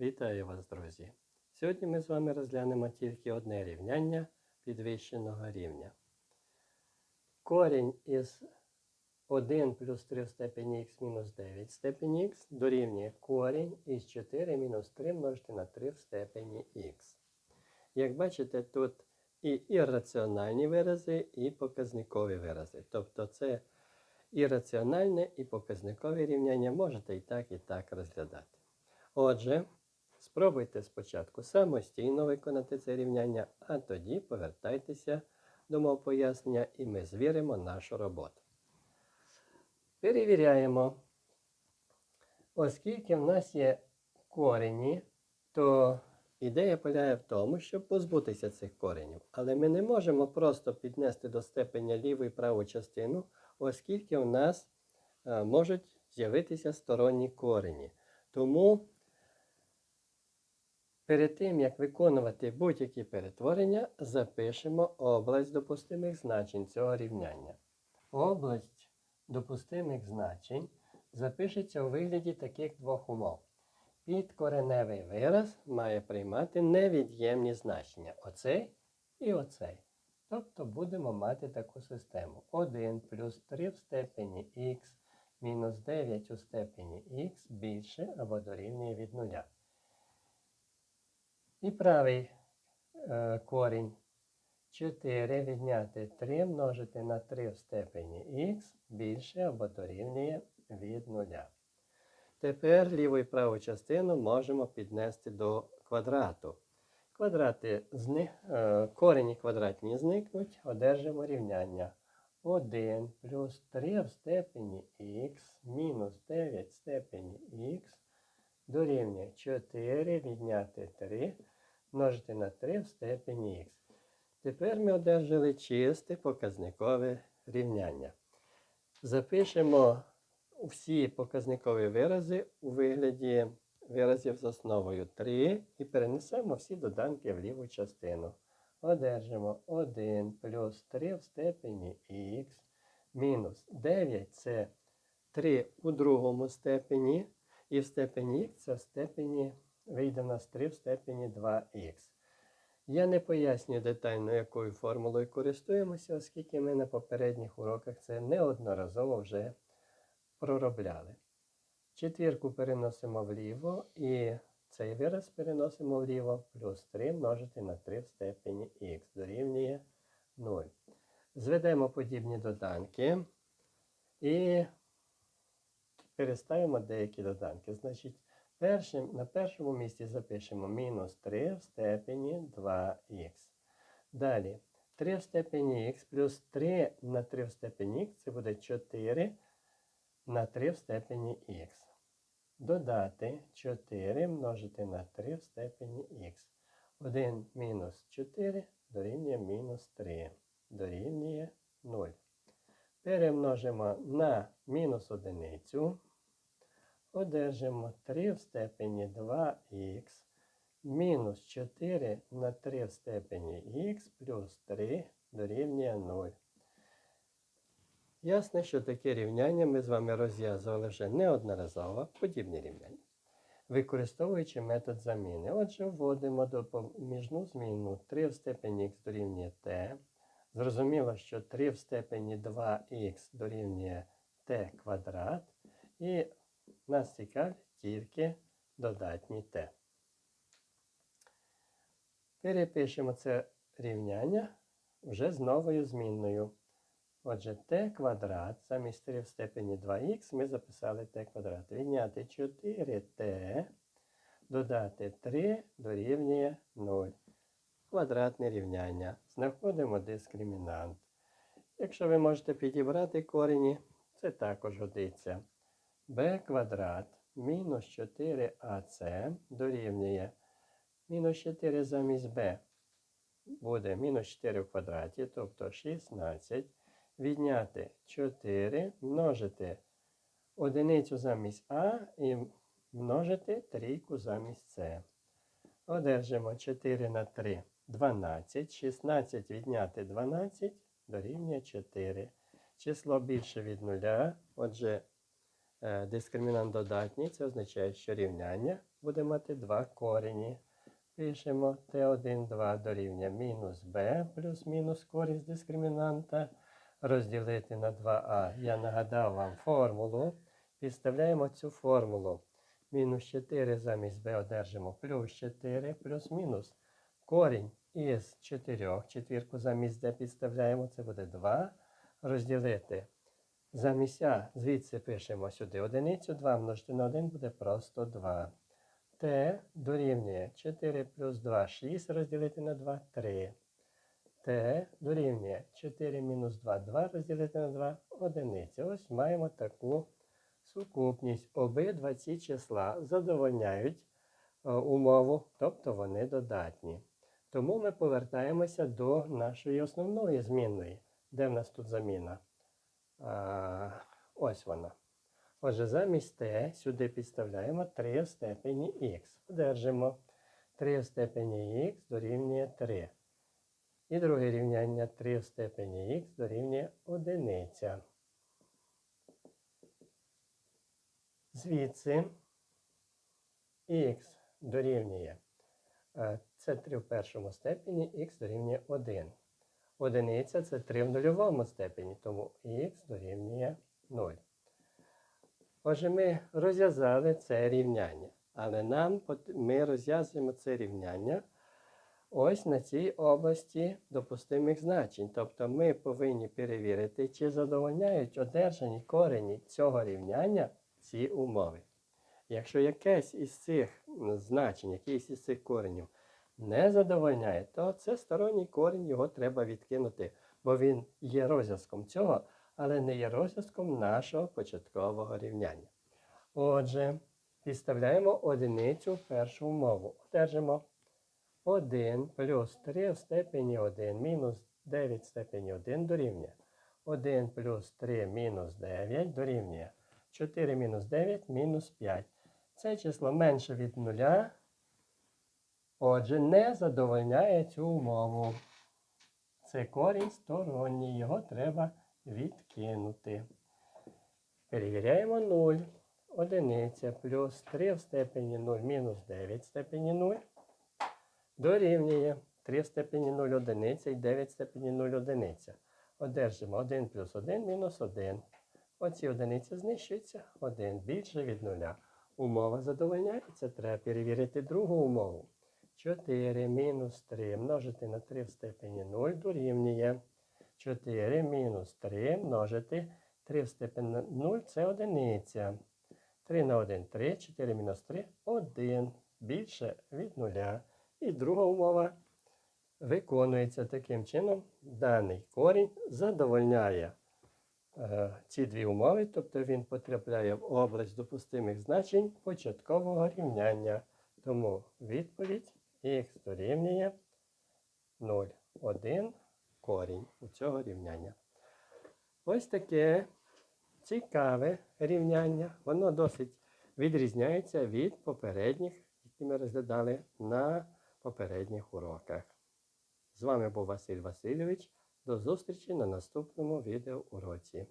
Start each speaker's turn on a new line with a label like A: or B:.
A: Вітаю вас, друзі! Сьогодні ми з вами розглянемо тільки одне рівняння підвищеного рівня. Корінь із 1 плюс 3 в степені х мінус 9 в степені х дорівнює корінь із 4 мінус 3 множити на 3 в степені х. Як бачите, тут і ірраціональні вирази, і показникові вирази. Тобто це і раціональне, і показникове рівняння можете і так, і так розглядати. Отже, спробуйте спочатку самостійно виконати це рівняння, а тоді повертайтеся до мого пояснення і ми звіримо нашу роботу. Перевіряємо. Оскільки в нас є корені, то ідея полягає в тому, щоб позбутися цих коренів. Але ми не можемо просто піднести до степеня ліву і праву частину, оскільки в нас е, можуть з'явитися сторонні корені. Тому перед тим, як виконувати будь-які перетворення, запишемо область допустимих значень цього рівняння. Область допустимих значень запишеться у вигляді таких двох умов. Підкореневий вираз має приймати невід'ємні значення оцей і оцей. Тобто будемо мати таку систему. 1 плюс 3 в степені х мінус 9 у степені х більше або дорівнює від нуля. І правий е, корінь 4 відняти 3 множити на 3 в степені х більше або дорівнює від нуля. Тепер ліву і праву частину можемо піднести до квадрату. Квадрати зни... е, корені квадратні зникнуть, одержимо рівняння 1 плюс 3 в степені х мінус 9 в степені х дорівнює 4 відняти 3 множити на 3 в степені х. Тепер ми одержали чисте показникове рівняння. Запишемо всі показникові вирази у вигляді виразів з основою 3 і перенесемо всі доданки в ліву частину. Одержимо 1 плюс 3 в степені х мінус 9 це 3 у другому степені, і в степені х це в степені вийде в нас 3 в степені 2х. Я не пояснюю детально, якою формулою користуємося, оскільки ми на попередніх уроках це неодноразово вже проробляли. Четвірку переносимо вліво і цей вираз переносимо вліво, плюс 3 множити на 3 в степені х дорівнює 0. Зведемо подібні доданки і переставимо деякі доданки. Значить, першим, на першому місці запишемо мінус 3 в степені 2х. Далі 3 в степені х плюс 3 на 3 в степені х це буде 4 на 3 в степені х. Додати 4 множити на 3 в степені х. 1 мінус 4 дорівнює мінус 3. Дорівнює 0. Перемножимо на мінус одиницю. Одержимо 3 в степені 2х. Мінус 4 на 3 в степені х плюс 3 дорівнює 0. Ясно, що таке рівняння ми з вами розв'язували вже неодноразово подібні рівняння, використовуючи метод заміни. Отже, вводимо допоміжну зміну 3 в степені х дорівнює t. Зрозуміло, що 3 в степені 2х дорівнює t квадрат. І нас цікавить тільки додатні t. Перепишемо це рівняння вже з новою змінною. Отже, t квадрат замість 3 в степені 2х ми записали t квадрат. Відняти 4t, додати 3 дорівнює 0. Квадратне рівняння. Знаходимо дискримінант. Якщо ви можете підібрати корені, це також годиться. B квадрат мінус 4ac дорівнює мінус 4 замість b. Буде мінус 4 в квадраті, тобто 16 відняти 4, множити одиницю замість А і множити трійку замість С. Одержимо 4 на 3 12. 16 відняти 12 дорівнює 4. Число більше від нуля. Отже, дискримінант додатній. Це означає, що рівняння буде мати два корені. Пишемо Т1, 2 дорівнює мінус b плюс-мінус користь дискримінанта. Розділити на 2а. Я нагадав вам формулу. Підставляємо цю формулу. Мінус 4 замість b одержимо плюс 4 плюс-мінус. Корінь із 4. Четвірку замість d підставляємо. Це буде 2. Розділити. Замість а звідси пишемо сюди одиницю. 2 множити на 1 буде просто 2. Т дорівнює 4 плюс 2 6 розділити на 2 3. Т дорівнює 4 мінус 2 2 розділити на 2 одиниця. Ось маємо таку сукупність. Обидва ці числа задовольняють е, умову, тобто вони додатні. Тому ми повертаємося до нашої основної змінної. Де в нас тут заміна? Ось вона. Отже, замість t сюди підставляємо 3 в степені х. Одержимо 3 в степені х дорівнює 3. І друге рівняння 3 в степені х дорівнює 1. Звідси х дорівнює. е, Це 3 в першому степені, х дорівнює 1. Одиниця це 3 в нульовому степені, тому х дорівнює 0. Отже, ми розв'язали це рівняння. Але нам ми розв'язуємо це рівняння ось на цій області допустимих значень. Тобто ми повинні перевірити, чи задовольняють одержані корені цього рівняння ці умови. Якщо якесь із цих значень, якийсь із цих коренів не задовольняє, то це сторонній корінь, його треба відкинути, бо він є розв'язком цього, але не є розв'язком нашого початкового рівняння. Отже, підставляємо одиницю в першу умову. Одержимо 1 плюс 3 в степені 1 мінус 9 в степені 1 дорівнює. 1 плюс 3 мінус 9 дорівнює. 4 мінус 9 мінус 5. Це число менше від нуля. Отже, не задовольняє цю умову. Це корінь сторонній, його треба відкинути. Перевіряємо 0. Одиниця плюс 3 в степені 0 мінус 9 в степені 0 дорівнює 3 в степені 0 одиниця і 9 в степені 0 одиниця. Одержимо 1 плюс 1 мінус 1. Оці одиниці знищуються 1 більше від 0. Умова задовольняється. Треба перевірити другу умову. 4 мінус 3 множити на 3 в степені 0 дорівнює. 4 мінус 3 множити 3 в степені 0 це одиниця. 3 на 1 3, 4 мінус 3 1. Більше від 0. І друга умова виконується таким чином. Даний корінь задовольняє е, ці дві умови, тобто він потрапляє в область допустимих значень початкового рівняння. Тому відповідь х дорівнює 0,1 корінь у цього рівняння. Ось таке цікаве рівняння. Воно досить відрізняється від попередніх, які ми розглядали на попередніх уроках. З вами був Василь Васильович. До зустрічі на наступному відеоуроці.